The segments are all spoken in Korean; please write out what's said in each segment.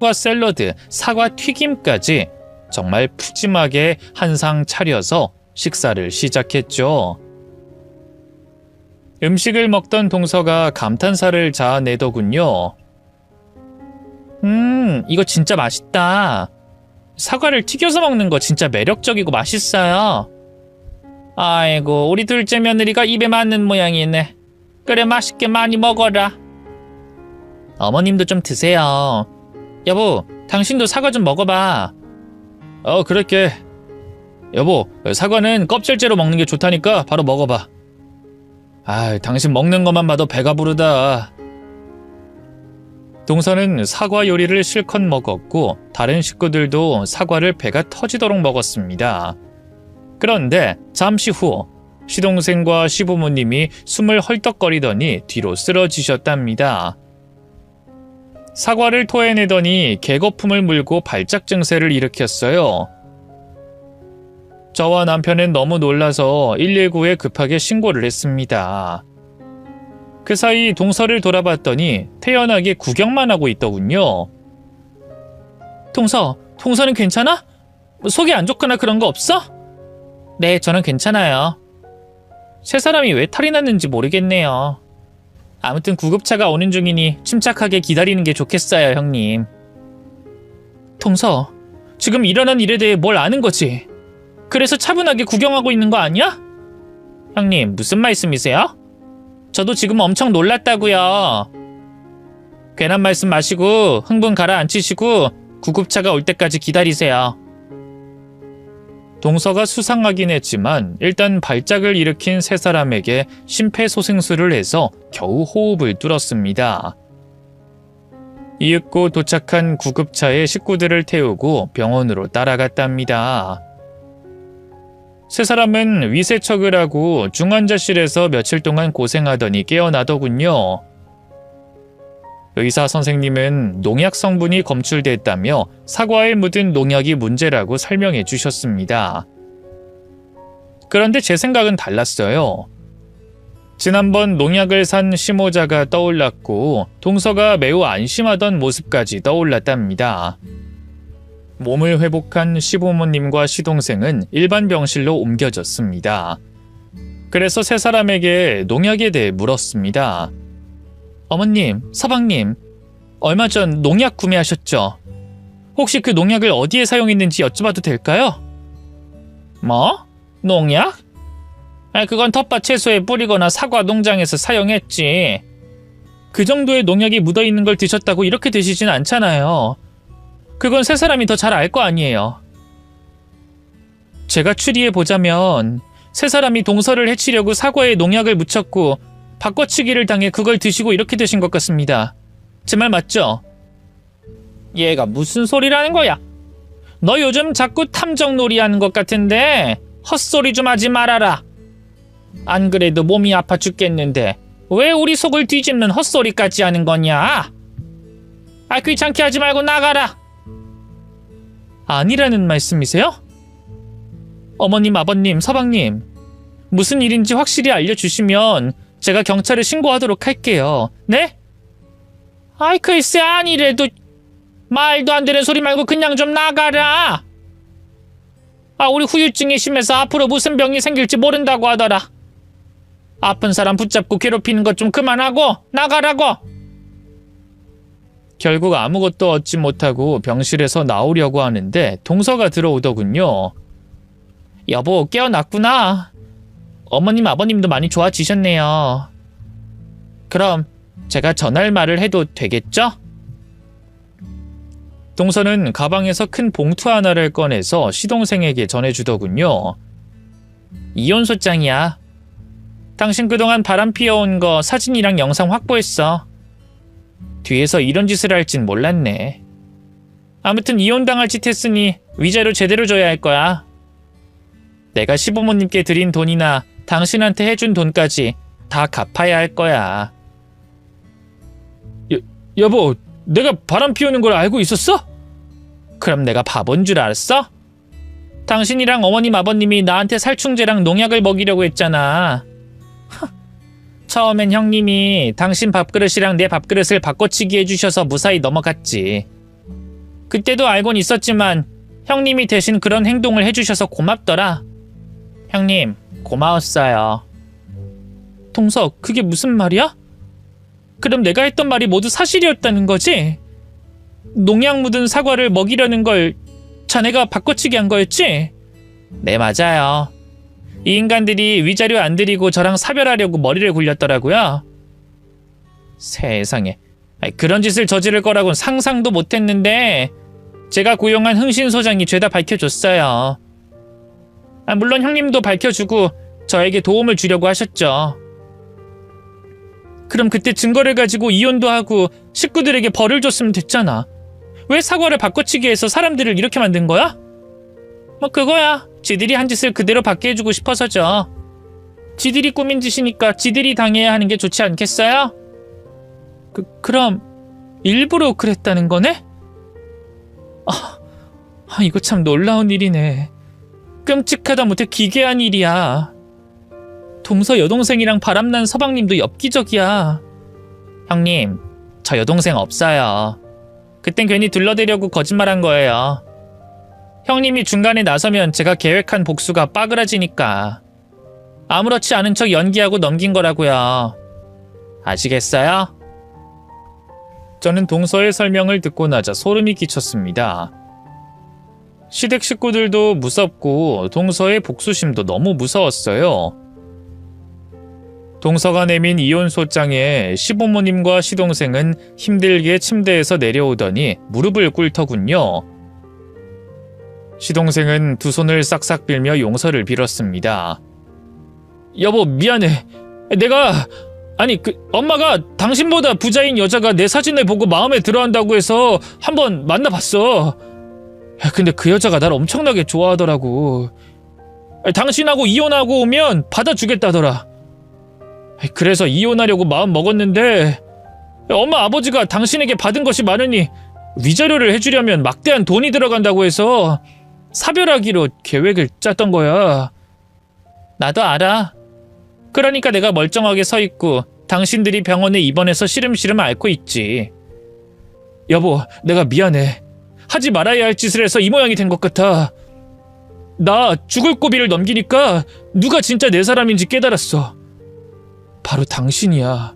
사과 샐러드, 사과 튀김까지 정말 푸짐하게 한 상 차려서 식사를 시작했죠. 음식을 먹던 동서가 감탄사를 자아내더군요. 음, 이거 진짜 맛있다. 사과를 튀겨서 먹는 거 진짜 매력적이고 맛있어요. 아이고, 우리 둘째 며느리가 입에 맞는 모양이네. 그래, 맛있게 많이 먹어라. 어머님도 좀 드세요. 여보, 당신도 사과 좀 먹어봐. 어, 그럴게. 여보, 사과는 껍질째로 먹는 게 좋다니까 바로 먹어봐. 아, 당신 먹는 것만 봐도 배가 부르다. 동서는 사과 요리를 실컷 먹었고 다른 식구들도 사과를 배가 터지도록 먹었습니다. 그런데 잠시 후 시동생과 시부모님이 숨을 헐떡거리더니 뒤로 쓰러지셨답니다. 사과를 토해내더니 개거품을 물고 발작 증세를 일으켰어요. 저와 남편은 너무 놀라서 119에 급하게 신고를 했습니다. 그 사이 동서를 돌아봤더니 태연하게 구경만 하고 있더군요. 동서, 동서는 괜찮아? 속이 안 좋거나 그런 거 없어? 네, 저는 괜찮아요. 세 사람이 왜 탈이 났는지 모르겠네요. 아무튼 구급차가 오는 중이니 침착하게 기다리는 게 좋겠어요, 형님. 동서, 지금 일어난 일에 대해 뭘 아는 거지? 그래서 차분하게 구경하고 있는 거 아니야? 형님, 무슨 말씀이세요? 저도 지금 엄청 놀랐다고요. 괜한 말씀 마시고 흥분 가라앉히시고 구급차가 올 때까지 기다리세요. 동서가 수상하긴 했지만 일단 발작을 일으킨 세 사람에게 심폐소생술을 해서 겨우 호흡을 뚫었습니다. 이윽고 도착한 구급차에 식구들을 태우고 병원으로 따라갔답니다. 세 사람은 위세척을 하고 중환자실에서 며칠 동안 고생하더니 깨어나더군요. 의사 선생님은 농약 성분이 검출됐다며 사과에 묻은 농약이 문제라고 설명해 주셨습니다. 그런데 제 생각은 달랐어요. 지난번 농약을 산 심호자가 떠올랐고 동서가 매우 안심하던 모습까지 떠올랐답니다. 몸을 회복한 시부모님과 시동생은 일반 병실로 옮겨졌습니다. 그래서 세 사람에게 농약에 대해 물었습니다. 어머님, 서방님, 얼마 전 농약 구매하셨죠? 혹시 그 농약을 어디에 사용했는지 여쭤봐도 될까요? 뭐? 농약? 아, 그건 텃밭 채소에 뿌리거나 사과 농장에서 사용했지. 그 정도의 농약이 묻어 있는 걸 드셨다고 이렇게 드시진 않잖아요. 그건 세 사람이 더 잘 알 거 아니에요. 제가 추리해 보자면 세 사람이 동서를 해치려고 사과에 농약을 묻혔고 바꿔치기를 당해 그걸 드시고 이렇게 되신 것 같습니다. 제 말 맞죠? 얘가 무슨 소리라는 거야? 너 요즘 자꾸 탐정놀이 하는 것 같은데 헛소리 좀 하지 말아라. 안 그래도 몸이 아파 죽겠는데 왜 우리 속을 뒤집는 헛소리까지 하는 거냐? 아 귀찮게 하지 말고 나가라. 아니라는 말씀이세요? 어머님, 아버님, 서방님, 무슨 일인지 확실히 알려주시면 제가 경찰에 신고하도록 할게요. 네? 아이 글쎄 아니래도 말도 안 되는 소리 말고 그냥 좀 나가라. 아 우리 후유증이 심해서 앞으로 무슨 병이 생길지 모른다고 하더라. 아픈 사람 붙잡고 괴롭히는 것 좀 그만하고 나가라고. 결국 아무것도 얻지 못하고 병실에서 나오려고 하는데 동서가 들어오더군요. 여보 깨어났구나. 어머님 아버님도 많이 좋아지셨네요. 그럼 제가 전할 말을 해도 되겠죠? 동서는 가방에서 큰 봉투 하나를 꺼내서 시동생에게 전해주더군요. 이혼소장이야. 당신 그동안 바람 피워온 거 사진이랑 영상 확보했어. 뒤에서 이런 짓을 할진 몰랐네. 아무튼 이혼당할 짓 했으니 위자료 제대로 줘야 할 거야. 내가 시부모님께 드린 돈이나 당신한테 해준 돈까지 다 갚아야 할 거야. 여, 여보, 내가 바람 피우는 걸 알고 있었어? 그럼 내가 바본 줄 알았어? 당신이랑 어머님 아버님이 나한테 살충제랑 농약을 먹이려고 했잖아. 처음엔 형님이 당신 밥그릇이랑 내 밥그릇을 바꿔치기 해주셔서 무사히 넘어갔지. 그때도 알곤 있었지만 형님이 대신 그런 행동을 해주셔서 고맙더라. 형님, 고마웠어요. 동석, 그게 무슨 말이야? 그럼 내가 했던 말이 모두 사실이었다는 거지? 농약 묻은 사과를 먹이려는 걸 자네가 바꿔치기 한 거였지? 네, 맞아요. 이 인간들이 위자료 안 드리고 저랑 사별하려고 머리를 굴렸더라고요. 세상에. 그런 짓을 저지를 거라고는 상상도 못했는데 제가 고용한 흥신 소장이 죄다 밝혀줬어요. 아, 물론 형님도 밝혀주고 저에게 도움을 주려고 하셨죠. 그럼 그때 증거를 가지고 이혼도 하고 식구들에게 벌을 줬으면 됐잖아. 왜 사과를 바꿔치기 해서 사람들을 이렇게 만든 거야? 뭐 그거야. 지들이 한 짓을 그대로 받게 해주고 싶어서죠. 지들이 꾸민 짓이니까 지들이 당해야 하는 게 좋지 않겠어요? 그, 그럼 일부러 그랬다는 거네? 아, 아, 이거 참 놀라운 일이네. 끔찍하다 못해 기괴한 일이야. 동서 여동생이랑 바람난 서방님도 엽기적이야. 형님, 저 여동생 없어요. 그땐 괜히 둘러대려고 거짓말한 거예요. 형님이 중간에 나서면 제가 계획한 복수가 빠그라지니까. 아무렇지 않은 척 연기하고 넘긴 거라고요. 아시겠어요? 저는 동서의 설명을 듣고 나자 소름이 끼쳤습니다. 시댁 식구들도 무섭고 동서의 복수심도 너무 무서웠어요. 동서가 내민 이혼 소장에 시부모님과 시동생은 힘들게 침대에서 내려오더니 무릎을 꿇더군요. 시동생은 두 손을 싹싹 빌며 용서를 빌었습니다. 여보 미안해. 내가 아니 그 엄마가 당신보다 부자인 여자가 내 사진을 보고 마음에 들어 한다고 해서 한번 만나봤어. 야, 근데 그 여자가 날 엄청나게 좋아하더라고. 당신하고 이혼하고 오면 받아주겠다더라. 그래서 이혼하려고 마음 먹었는데 엄마 아버지가 당신에게 받은 것이 많으니 위자료를 해주려면 막대한 돈이 들어간다고 해서 사별하기로 계획을 짰던 거야. 나도 알아. 그러니까 내가 멀쩡하게 서 있고 당신들이 병원에 입원해서 시름시름 앓고 있지. 여보, 내가 미안해. 하지 말아야 할 짓을 해서 이 모양이 된 것 같아. 나 죽을 고비를 넘기니까 누가 진짜 내 사람인지 깨달았어. 바로 당신이야.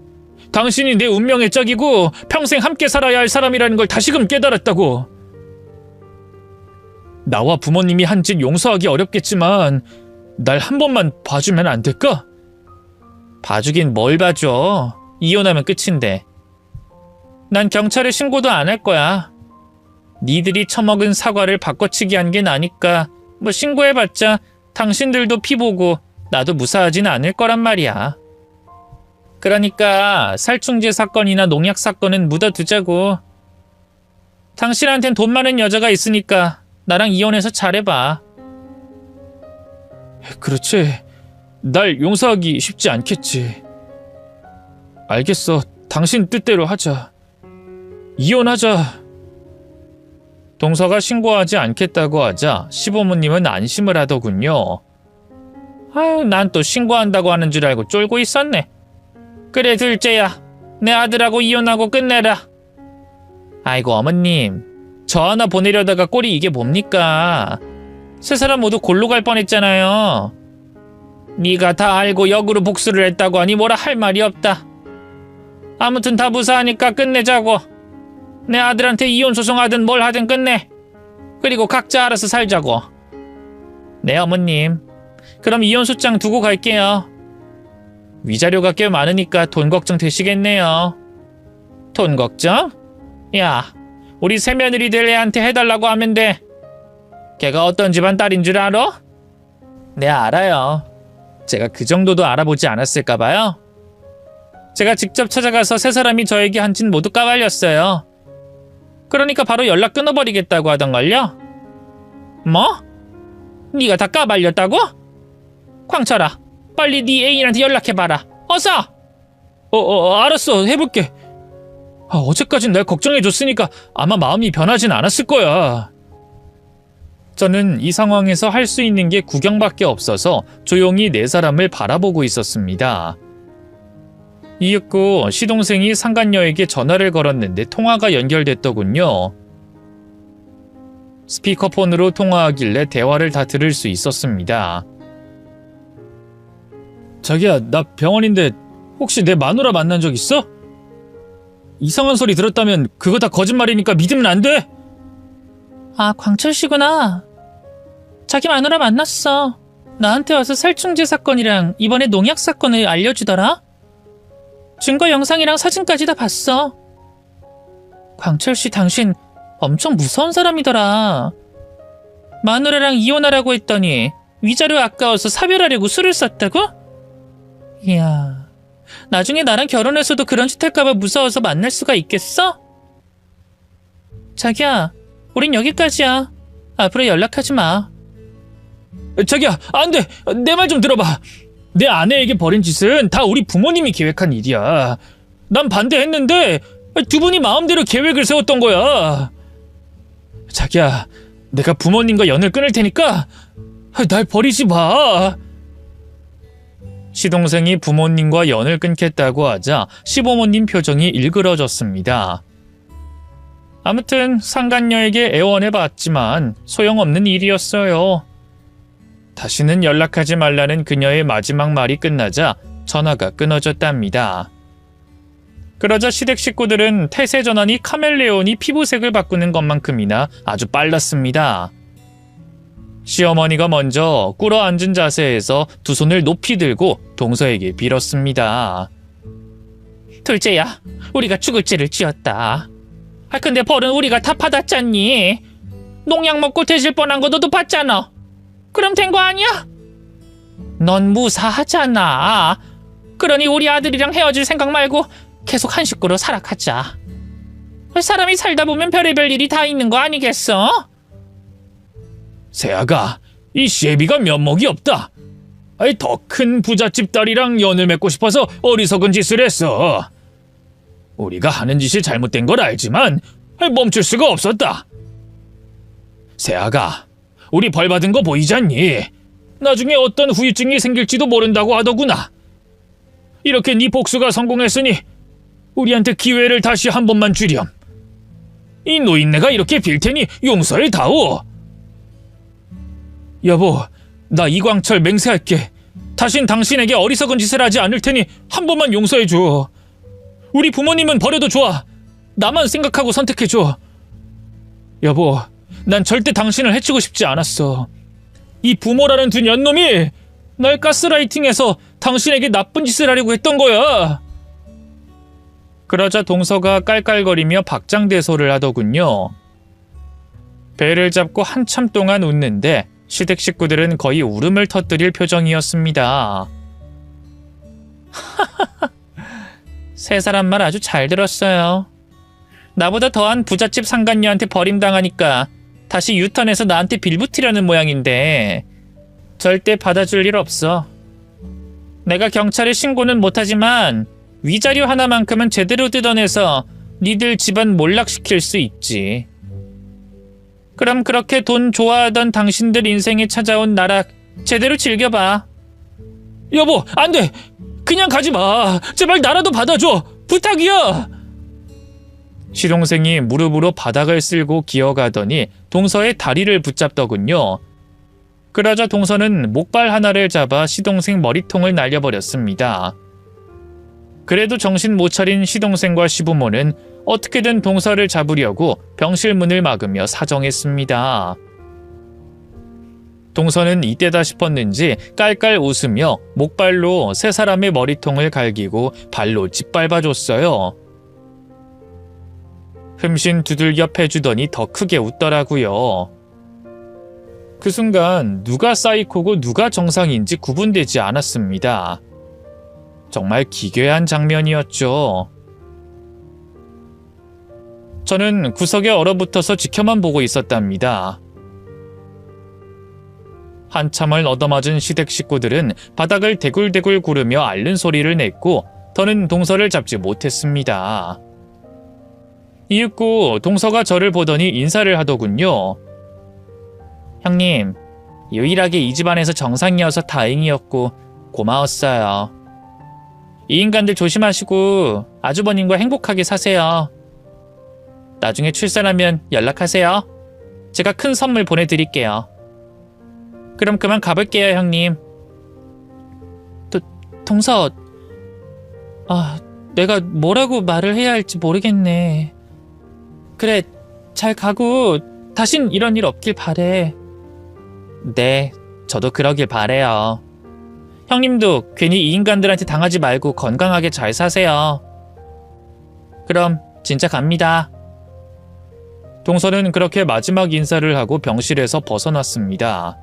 당신이 내 운명의 짝이고 평생 함께 살아야 할 사람이라는 걸 다시금 깨달았다고. 나와 부모님이 한 짓 용서하기 어렵겠지만 날 한 번만 봐주면 안 될까? 봐주긴 뭘 봐줘. 이혼하면 끝인데. 난 경찰에 신고도 안 할 거야. 니들이 처먹은 사과를 바꿔치기 한 게 나니까 뭐 신고해봤자 당신들도 피 보고 나도 무사하진 않을 거란 말이야. 그러니까 살충제 사건이나 농약 사건은 묻어두자고. 당신한텐 돈 많은 여자가 있으니까 나랑 이혼해서 잘해봐. 그렇지. 날 용서하기 쉽지 않겠지. 알겠어. 당신 뜻대로 하자. 이혼하자. 동서가 신고하지 않겠다고 하자 시부모님은 안심을 하더군요. 아유, 난 또 신고한다고 하는 줄 알고 쫄고 있었네. 그래, 둘째야. 내 아들하고 이혼하고 끝내라. 아이고, 어머님. 저 하나 보내려다가 꼴이 이게 뭡니까? 세 사람 모두 골로 갈 뻔했잖아요. 네가 다 알고 역으로 복수를 했다고 하니 뭐라 할 말이 없다. 아무튼 다 무사하니까 끝내자고. 내 아들한테 이혼 소송하든 뭘 하든 끝내. 그리고 각자 알아서 살자고. 네 어머님. 그럼 이혼 소장 두고 갈게요. 위자료가 꽤 많으니까 돈 걱정 되시겠네요. 돈 걱정? 야, 우리 새며느리 될 애한테 해달라고 하면 돼. 걔가 어떤 집안 딸인 줄 알아? 네, 알아요. 제가 그 정도도 알아보지 않았을까봐요. 제가 직접 찾아가서 세 사람이 저에게 한 짓 모두 까발렸어요. 그러니까 바로 연락 끊어버리겠다고 하던걸요? 뭐? 네가 다 까발렸다고? 광철아, 빨리 네 애인한테 연락해봐라. 어서! 어, 어, 알았어. 해볼게. 아, 어제까진 날 걱정해줬으니까 아마 마음이 변하진 않았을 거야. 저는 이 상황에서 할 수 있는 게 구경밖에 없어서 조용히 네 사람을 바라보고 있었습니다. 이윽고 시동생이 상간녀에게 전화를 걸었는데 통화가 연결됐더군요. 스피커폰으로 통화하길래 대화를 다 들을 수 있었습니다. 자기야, 나 병원인데 혹시 내 마누라 만난 적 있어? 이상한 소리 들었다면 그거 다 거짓말이니까 믿으면 안 돼? 아, 광철 씨구나. 자기 마누라 만났어. 나한테 와서 살충제 사건이랑 이번에 농약 사건을 알려주더라. 증거 영상이랑 사진까지 다 봤어. 광철 씨 당신 엄청 무서운 사람이더라. 마누라랑 이혼하라고 했더니 위자료 아까워서 사별하려고 술을 쐈다고? 이야, 나중에 나랑 결혼해서도 그런 짓 할까봐 무서워서 만날 수가 있겠어? 자기야, 우린 여기까지야. 앞으로 연락하지 마. 자기야, 안 돼! 내 말 좀 들어봐. 내 아내에게 벌인 짓은 다 우리 부모님이 계획한 일이야. 난 반대했는데 두 분이 마음대로 계획을 세웠던 거야. 자기야, 내가 부모님과 연을 끊을 테니까 날 버리지 마. 시동생이 부모님과 연을 끊겠다고 하자 시부모님 표정이 일그러졌습니다. 아무튼 상간녀에게 애원해봤지만 소용없는 일이었어요. 다시는 연락하지 말라는 그녀의 마지막 말이 끝나자 전화가 끊어졌답니다. 그러자 시댁 식구들은 태세 전환이 카멜레온이 피부색을 바꾸는 것만큼이나 아주 빨랐습니다. 시어머니가 먼저 꿇어 앉은 자세에서 두 손을 높이 들고 동서에게 빌었습니다. 둘째야, 우리가 죽을 죄를 지었다. 아 근데 벌은 우리가 다 받았잖니. 농약 먹고 되질 뻔한 거 너도 봤잖아. 그럼 된 거 아니야? 넌 무사하잖아. 그러니 우리 아들이랑 헤어질 생각 말고 계속 한 식구로 살아가자. 사람이 살다 보면 별의별 일이 다 있는 거 아니겠어? 세아가 이 시애비가 면목이 없다. 아이 더 큰 부잣집 딸이랑 연을 맺고 싶어서 어리석은 짓을 했어. 우리가 하는 짓이 잘못된 걸 알지만 멈출 수가 없었다. 세아가 우리 벌 받은 거 보이잖니? 나중에 어떤 후유증이 생길지도 모른다고 하더구나. 이렇게 네 복수가 성공했으니 우리한테 기회를 다시 한 번만 주렴. 이 노인네가 이렇게 빌 테니 용서해 다오. 여보, 나 이광철 맹세할게. 다신 당신에게 어리석은 짓을 하지 않을 테니 한 번만 용서해 줘. 우리 부모님은 버려도 좋아. 나만 생각하고 선택해 줘. 여보, 난 절대 당신을 해치고 싶지 않았어. 이 부모라는 두 년놈이 날 가스라이팅해서 당신에게 나쁜 짓을 하려고 했던 거야. 그러자 동서가 깔깔거리며 박장대소를 하더군요. 배를 잡고 한참 동안 웃는데 시댁 식구들은 거의 울음을 터뜨릴 표정이었습니다. 세 사람 말 아주 잘 들었어요. 나보다 더한 부잣집 상간녀한테 버림당하니까 다시 유턴해서 나한테 빌붙으려는 모양인데 절대 받아줄 일 없어. 내가 경찰에 신고는 못하지만 위자료 하나만큼은 제대로 뜯어내서 니들 집안 몰락시킬 수 있지. 그럼 그렇게 돈 좋아하던 당신들 인생에 찾아온 나락 제대로 즐겨봐. 여보, 안 돼! 그냥 가지 마! 제발 나라도 받아줘! 부탁이야! 시동생이 무릎으로 바닥을 쓸고 기어가더니 동서의 다리를 붙잡더군요. 그러자 동서는 목발 하나를 잡아 시동생 머리통을 날려버렸습니다. 그래도 정신 못 차린 시동생과 시부모는 어떻게든 동서를 잡으려고 병실 문을 막으며 사정했습니다. 동서는 이때다 싶었는지 깔깔 웃으며 목발로 세 사람의 머리통을 갈기고 발로 짓밟아줬어요. 흠신 두들겨 패주더니 더 크게 웃더라고요. 그 순간 누가 사이코고 누가 정상인지 구분되지 않았습니다. 정말 기괴한 장면이었죠. 저는 구석에 얼어붙어서 지켜만 보고 있었답니다. 한참을 얻어맞은 시댁 식구들은 바닥을 대굴대굴 구르며 앓는 소리를 냈고 더는 동서를 잡지 못했습니다. 이윽고 동서가 저를 보더니 인사를 하더군요. 형님, 유일하게 이 집안에서 정상이어서 다행이었고 고마웠어요. 이 인간들 조심하시고 아주버님과 행복하게 사세요. 나중에 출산하면 연락하세요. 제가 큰 선물 보내드릴게요. 그럼 그만 가볼게요, 형님. 도, 동서, 아, 내가 뭐라고 말을 해야 할지 모르겠네. 그래, 잘 가고 다신 이런 일 없길 바래. 네, 저도 그러길 바래요. 형님도 괜히 이 인간들한테 당하지 말고 건강하게 잘 사세요. 그럼 진짜 갑니다. 동서는 그렇게 마지막 인사를 하고 병실에서 벗어났습니다.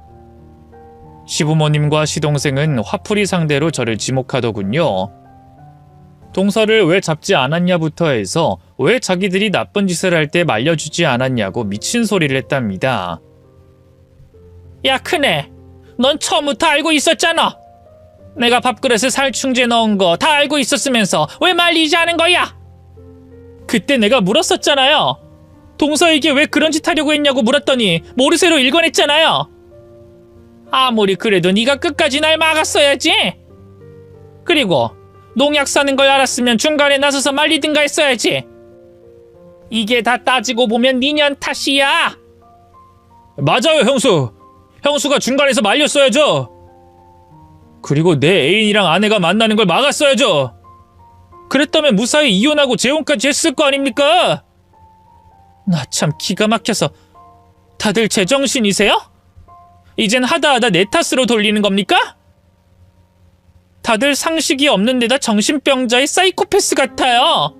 시부모님과 시동생은 화풀이 상대로 저를 지목하더군요. 동서를 왜 잡지 않았냐부터 해서 왜 자기들이 나쁜 짓을 할 때 말려주지 않았냐고 미친 소리를 했답니다. 야 크네, 넌 처음부터 알고 있었잖아. 내가 밥그릇에 살충제 넣은 거 다 알고 있었으면서 왜 말리지 않은 거야? 그때 내가 물었었잖아요. 동서에게 왜 그런 짓 하려고 했냐고 물었더니 모르쇠로 일관했잖아요. 아무리 그래도 네가 끝까지 날 막았어야지. 그리고 농약 사는 걸 알았으면 중간에 나서서 말리든가 했어야지. 이게 다 따지고 보면 니년 탓이야. 맞아요, 형수. 형수가 중간에서 말렸어야죠. 그리고 내 애인이랑 아내가 만나는 걸 막았어야죠. 그랬다면 무사히 이혼하고 재혼까지 했을 거 아닙니까? 나 참 기가 막혀서 다들 제정신이세요? 이젠 하다하다 내 탓으로 돌리는 겁니까? 다들 상식이 없는 데다 정신병자의 사이코패스 같아요.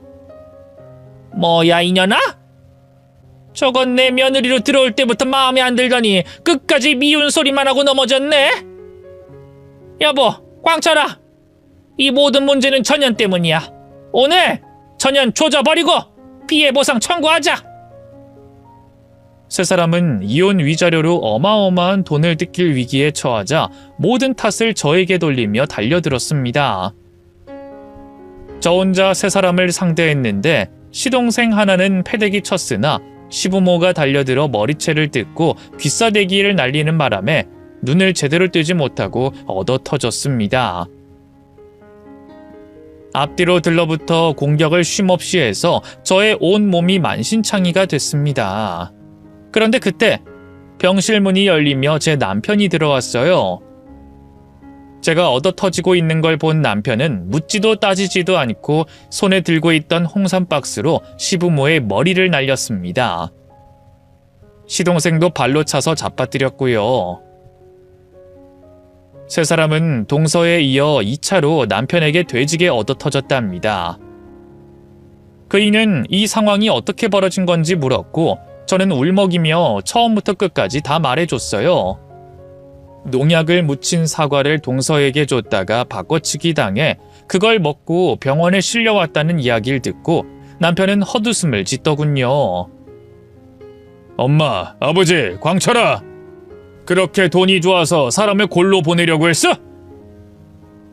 뭐야 이년아? 저건 내 며느리로 들어올 때부터 마음에 안 들더니 끝까지 미운 소리만 하고 넘어졌네. 여보, 광철아. 이 모든 문제는 전현 때문이야. 오늘 전현 조져버리고 피해 보상 청구하자. 세 사람은 이혼 위자료로 어마어마한 돈을 뜯길 위기에 처하자 모든 탓을 저에게 돌리며 달려들었습니다. 저 혼자 세 사람을 상대했는데 시동생 하나는 패대기 쳤으나 시부모가 달려들어 머리채를 뜯고 귀싸대기를 날리는 바람에 눈을 제대로 뜨지 못하고 얻어 터졌습니다. 앞뒤로 들러붙어 공격을 쉼없이 해서 저의 온 몸이 만신창이가 됐습니다. 그런데 그때 병실 문이 열리며 제 남편이 들어왔어요. 제가 얻어 터지고 있는 걸 본 남편은 묻지도 따지지도 않고 손에 들고 있던 홍삼 박스로 시부모의 머리를 날렸습니다. 시동생도 발로 차서 잡아뜨렸고요. 세 사람은 동서에 이어 2차로 남편에게 돼지게 얻어 터졌답니다. 그이는 이 상황이 어떻게 벌어진 건지 물었고 저는 울먹이며 처음부터 끝까지 다 말해줬어요. 농약을 묻힌 사과를 동서에게 줬다가 바꿔치기 당해 그걸 먹고 병원에 실려왔다는 이야기를 듣고 남편은 헛웃음을 짓더군요. 엄마, 아버지, 광철아! 그렇게 돈이 좋아서 사람을 골로 보내려고 했어?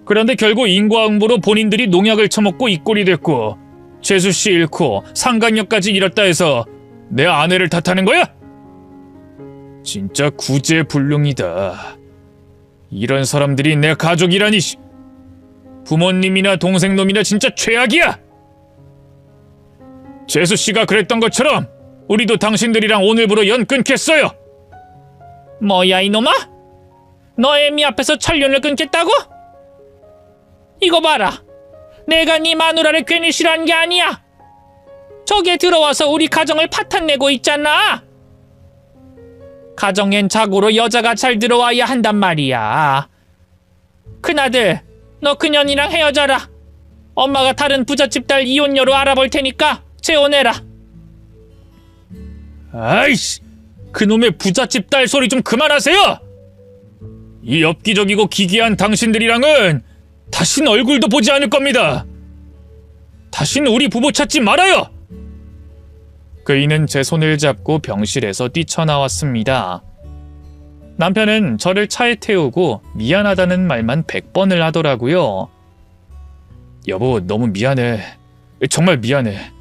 그런데 결국 인과응보로 본인들이 농약을 처먹고 이 꼴이 됐고 재수 씨 잃고 상간녀까지 잃었다 해서 내 아내를 탓하는 거야? 진짜 구제불능이다. 이런 사람들이 내 가족이라니. 씨. 부모님이나 동생놈이나 진짜 최악이야. 재수 씨가 그랬던 것처럼 우리도 당신들이랑 오늘부로 연 끊겠어요. 뭐야 이놈아? 너 애미 앞에서 천륜을 끊겠다고? 이거 봐라. 내가 네 마누라를 괜히 싫어한 게 아니야. 저게 들어와서 우리 가정을 파탄내고 있잖아. 가정엔 자고로 여자가 잘 들어와야 한단 말이야. 큰아들, 너 그년이랑 헤어져라. 엄마가 다른 부잣집 딸 이혼녀로 알아볼 테니까 재혼해라. 아이씨, 그놈의 부잣집 딸 소리 좀 그만하세요! 이 엽기적이고 기괴한 당신들이랑은 다신 얼굴도 보지 않을 겁니다. 다신 우리 부부 찾지 말아요! 그이는 제 손을 잡고 병실에서 뛰쳐나왔습니다. 남편은 저를 차에 태우고 미안하다는 말만 100번을 하더라고요. 여보, 너무 미안해. 정말 미안해.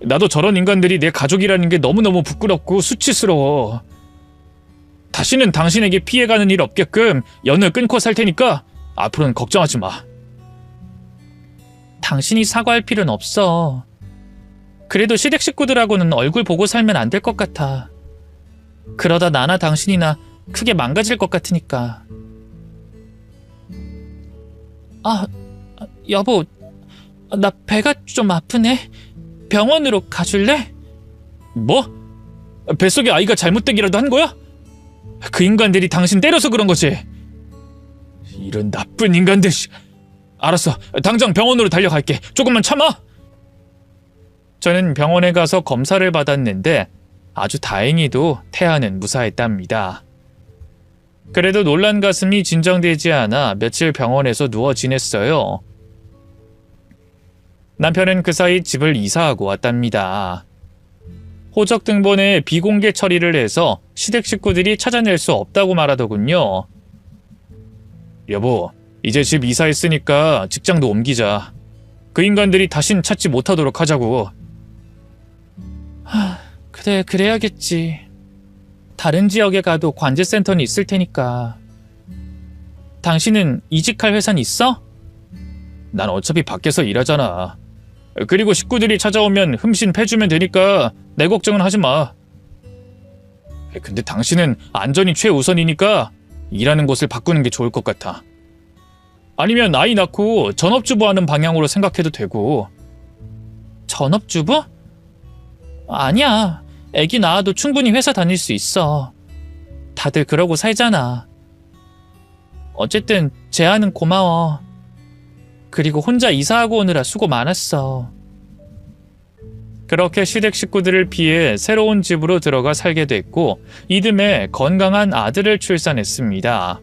나도 저런 인간들이 내 가족이라는 게 너무너무 부끄럽고 수치스러워. 다시는 당신에게 피해가는 일 없게끔 연을 끊고 살 테니까 앞으로는 걱정하지 마. 당신이 사과할 필요는 없어. 그래도 시댁 식구들하고는 얼굴 보고 살면 안 될 것 같아. 그러다 나나 당신이나 크게 망가질 것 같으니까. 아, 여보, 나 배가 좀 아프네. 병원으로 가줄래? 뭐? 뱃속에 아이가 잘못되기라도 한 거야? 그 인간들이 당신 때려서 그런 거지. 이런 나쁜 인간들. 씨. 알았어. 당장 병원으로 달려갈게. 조금만 참아. 저는 병원에 가서 검사를 받았는데 아주 다행히도 태아는 무사했답니다. 그래도 놀란 가슴이 진정되지 않아 며칠 병원에서 누워 지냈어요. 남편은 그 사이 집을 이사하고 왔답니다. 호적 등본에 비공개 처리를 해서 시댁 식구들이 찾아낼 수 없다고 말하더군요. 여보, 이제 집 이사했으니까 직장도 옮기자. 그 인간들이 다신 찾지 못하도록 하자고. 하, 그래, 그래야겠지. 다른 지역에 가도 관제센터는 있을 테니까. 당신은 이직할 회사는 있어? 난 어차피 밖에서 일하잖아. 그리고 식구들이 찾아오면 흠신 패주면 되니까 내 걱정은 하지 마. 근데 당신은 안전이 최우선이니까 일하는 곳을 바꾸는 게 좋을 것 같아. 아니면 아이 낳고 전업주부 하는 방향으로 생각해도 되고. 전업주부? 아니야. 애기 낳아도 충분히 회사 다닐 수 있어. 다들 그러고 살잖아. 어쨌든 제안은 고마워. 그리고 혼자 이사하고 오느라 수고 많았어. 그렇게 시댁 식구들을 피해 새로운 집으로 들어가 살게 됐고 이듬해 건강한 아들을 출산했습니다.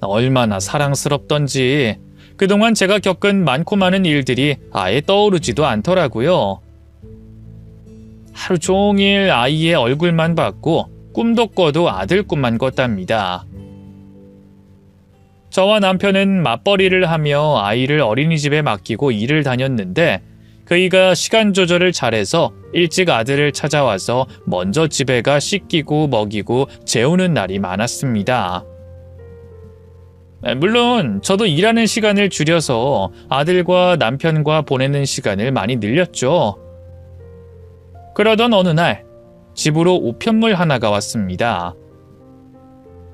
얼마나 사랑스럽던지 그동안 제가 겪은 많고 많은 일들이 아예 떠오르지도 않더라고요. 하루 종일 아이의 얼굴만 봤고 꿈도 꿔도 아들 꿈만 꿨답니다. 저와 남편은 맞벌이를 하며 아이를 어린이집에 맡기고 일을 다녔는데 그이가 시간 조절을 잘해서 일찍 아들을 찾아와서 먼저 집에 가 씻기고 먹이고 재우는 날이 많았습니다. 물론 저도 일하는 시간을 줄여서 아들과 남편과 보내는 시간을 많이 늘렸죠. 그러던 어느 날 집으로 우편물 하나가 왔습니다.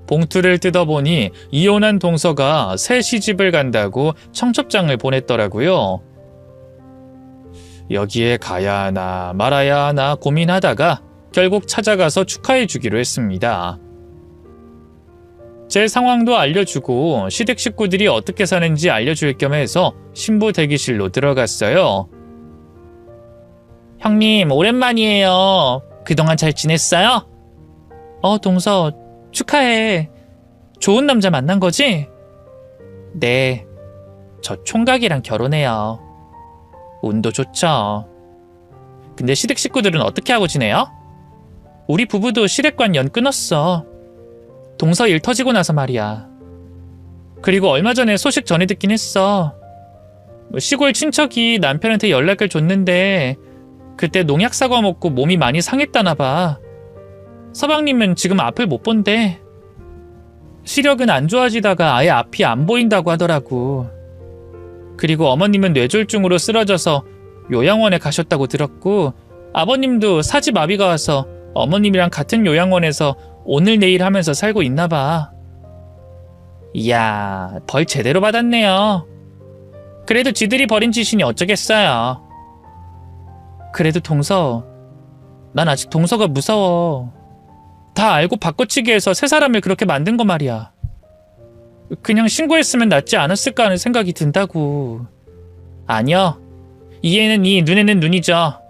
봉투를 뜯어보니 이혼한 동서가 새 시집을 간다고 청첩장을 보냈더라고요. 여기에 가야 하나 말아야 하나 고민하다가 결국 찾아가서 축하해 주기로 했습니다. 제 상황도 알려주고 시댁 식구들이 어떻게 사는지 알려줄 겸 해서 신부 대기실로 들어갔어요. 형님, 오랜만이에요. 그동안 잘 지냈어요? 어, 동서, 축하해. 좋은 남자 만난 거지? 네. 저 총각이랑 결혼해요. 운도 좋죠. 근데 시댁 식구들은 어떻게 하고 지내요? 우리 부부도 시댁관 연 끊었어. 동서 일 터지고 나서 말이야. 그리고 얼마 전에 소식 전해 듣긴 했어. 뭐 시골 친척이 남편한테 연락을 줬는데 그때 농약 사과 먹고 몸이 많이 상했다나 봐. 서방님은 지금 앞을 못 본대. 시력은 안 좋아지다가 아예 앞이 안 보인다고 하더라고. 그리고 어머님은 뇌졸중으로 쓰러져서 요양원에 가셨다고 들었고 아버님도 사지마비가 와서 어머님이랑 같은 요양원에서 오늘 내일 하면서 살고 있나 봐. 이야, 벌 제대로 받았네요. 그래도 지들이 벌인 짓이니 어쩌겠어요. 그래도 동서, 난 아직 동서가 무서워. 다 알고 바꿔치기 해서 새 사람을 그렇게 만든 거 말이야. 그냥 신고했으면 낫지 않았을까 하는 생각이 든다고. 아니요. 이에는 이, 눈에는 눈이죠.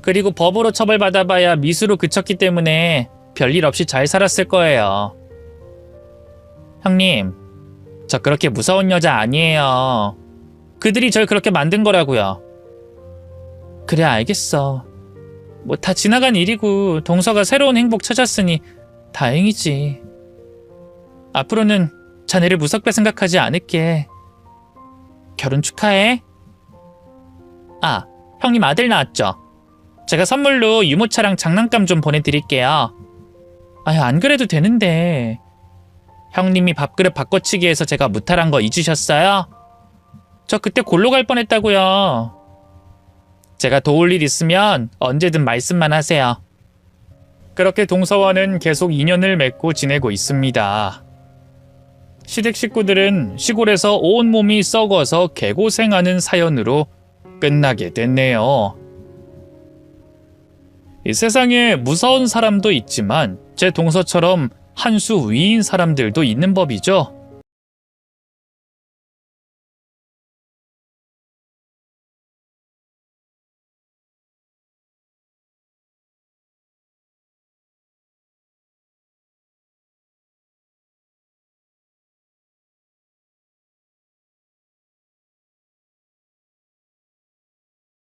그리고 법으로 처벌받아봐야 미수로 그쳤기 때문에 별일 없이 잘 살았을 거예요. 형님, 저 그렇게 무서운 여자 아니에요. 그들이 절 그렇게 만든 거라고요. 그래, 알겠어. 뭐 다 지나간 일이고 동서가 새로운 행복 찾았으니 다행이지. 앞으로는 자네를 무섭게 생각하지 않을게. 결혼 축하해. 아, 형님 아들 낳았죠? 제가 선물로 유모차랑 장난감 좀 보내드릴게요. 아유, 안 그래도 되는데. 형님이 밥그릇 바꿔치기 해서 제가 무탈한 거 잊으셨어요? 저 그때 골로 갈 뻔했다고요. 제가 도울 일 있으면 언제든 말씀만 하세요. 그렇게 동서와는 계속 인연을 맺고 지내고 있습니다. 시댁 식구들은 시골에서 온몸이 썩어서 개고생하는 사연으로 끝나게 됐네요. 이 세상에 무서운 사람도 있지만 제 동서처럼 한 수 위인 사람들도 있는 법이죠.